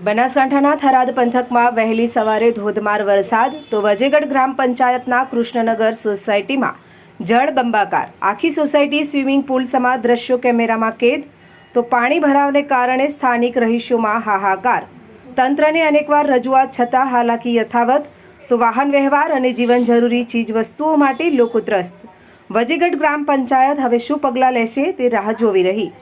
બનાસકાંઠાના થરાદ પંથકમાં વહેલી સવારે ધોધમાર વરસાદ તો વજેગઢ ગ્રામ પંચાયતના કૃષ્ણનગર સોસાયટીમાં જળ બંબાકાર. આખી સોસાયટી સ્વિમિંગ પુલ સમા દ્રશ્યો કેમેરામાં કેદ, તો પાણી ભરાવને કારણે સ્થાનિક રહીશોમાં હાહાકાર. તંત્રને અનેકવાર રજૂઆત છતાં હાલાકી યથાવત, તો વાહન વ્યવહાર અને જીવન જરૂરી ચીજવસ્તુઓ માટે લોકો ત્રસ્ત વજેગઢ ગ્રામ પંચાયત હવે શું પગલાં લેશે તે રાહ જોવી રહી.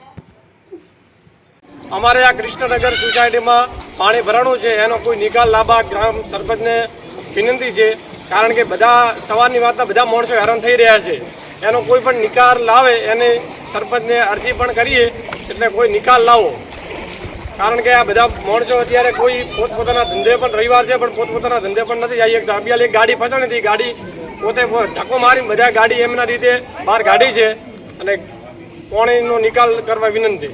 અમારે આ કૃષ્ણનગર સોસાયટીમાં પાણી ભરાણું છે, એનો કોઈ નિકાલ લાવવા ગ્રામ સરપંચને વિનંતી છે, કારણ કે બધા સવારની વાતના બધા માણસો હેરાન થઈ રહ્યા છે. એનો કોઈ પણ નિકાલ લાવે, એને સરપંચને અરજી પણ કરીએ, એટલે કોઈ નિકાલ લાવો. કારણ કે આ બધા માણસો અત્યારે કોઈ પોતપોતાના ધંધે પણ રવિવાર છે, પણ પોતપોતાના ધંધે પણ નથી. આવી એક અબિયાલ એક ગાડી ફસાણી હતી. ગાડી પોતે ધક્કો મારી બધા ગાડી એમના રીતે બહાર ગાડી છે. અને પાણીનો નિકાલ કરવા વિનંતી.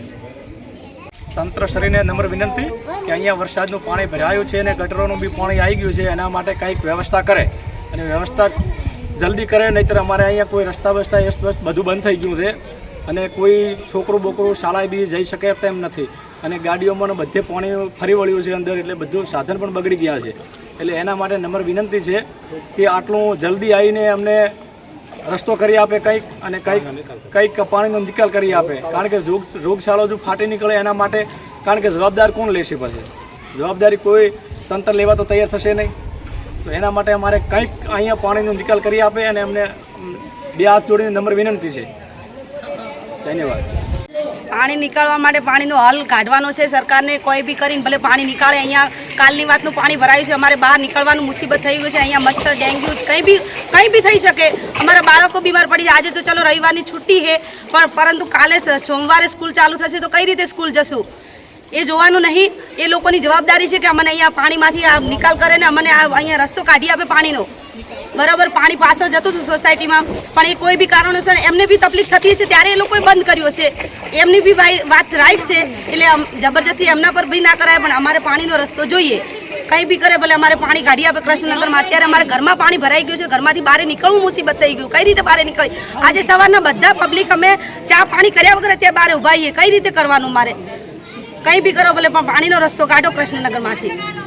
તંત્ર શ્રીને નમ્ર વિનંતી કે અહીંયા વરસાદનું પાણી ભરાયું છે અને ગટરોનું બી પાણી આવી ગયું છે, એના માટે કંઈક વ્યવસ્થા કરે અને વ્યવસ્થા જલ્દી કરે, નહીંતર અમારે અહીંયા કોઈ રસ્તા બસ્તા એસ્ત વસ્ત બધું બંધ થઈ ગયું છે અને કોઈ છોકરું બોકરું શાળાએ બી જઈ શકે તેમ નથી. અને ગાડીઓમાં બધે પાણી ફરી વળ્યું છે અંદર એટલે બધું સાધન પણ બગડી ગયા છે. એટલે એના માટે નમ્ર વિનંતી છે કે આટલું જલ્દી આવીને અમને રસ્તો કરી આપે કંઈક અને કંઈક કંઈક પાણીનો નિકાલ કરી આપે. કારણ કે રોગ રોગશાળો જો ફાટી નીકળે એના માટે કારણ કે જવાબદાર કોણ લેશે પછી? જવાબદારી કોઈ તંત્ર લેવા તો તૈયાર થશે નહીં. તો એના માટે અમારે કંઈક અહીંયા પાણીનો નિકાલ કરી આપે અને અમને બે હાથ જોડીને નંબર વિનંતી છે. ધન્યવાદ. પાણી નીકાળવા માટે પાણીનો હલ કાઢવાનો છે સરકારને. કોઈ બી કરીને ભલે પાણી નીકાળે, અહીંયા કાલની વાતનું પાણી ભરાયું છે, અમારે બહાર નીકળવાનું મુસીબત થઈ ગયું છે, અહીંયા મચ્છર, ડેન્ગ્યુ, કંઈ બી કંઈ બી થઈ શકે. અમારા બાળકો બીમાર પડી જાય. આજે તો ચલો રવિવારની છુટ્ટી છે, પણ પરંતુ કાલે સોમવારે સ્કૂલ ચાલુ થશે તો કઈ રીતે સ્કૂલ જશું? એ જોવાનું નહીં. એ લોકોની જવાબદારી છે કે અમને અહીંયા પાણીમાંથી આ નિકાલ કરે ને અમને અહીંયા રસ્તો કાઢી આપે પાણીનો. બરાબર, પાણી પાછળ જતું હતું સોસાયટીમાં. પણ એ કોઈ બી કારણોસર એમને બી તકલીફ થતી હશે ત્યારે એ લોકોએ બંધ કર્યું હશે. એમની બી વાત રાઈટ છે. એટલે જબરજસ્તી એમના પર બી ના કરાય, પણ અમારે પાણીનો રસ્તો જોઈએ. કંઈ બી કરે ભલે અમારે પાણી કાઢી આપે કૃષ્ણનગરમાં. અત્યારે અમારે ઘરમાં પાણી ભરાઈ ગયું છે, ઘરમાંથી બહાર નીકળવું મુસીબત થઈ ગયું. કઈ રીતે બહાર નીકળી? આજે સવારના બધા પબ્લિક અમે ચા પાણી કર્યા વગર અત્યારે બહાર ઊભા કઈ રીતે કરવાનું મારે? કંઈ બી કરો ભલે પણ પાણીનો રસ્તો કાઢો કૃષ્ણનગરમાંથી.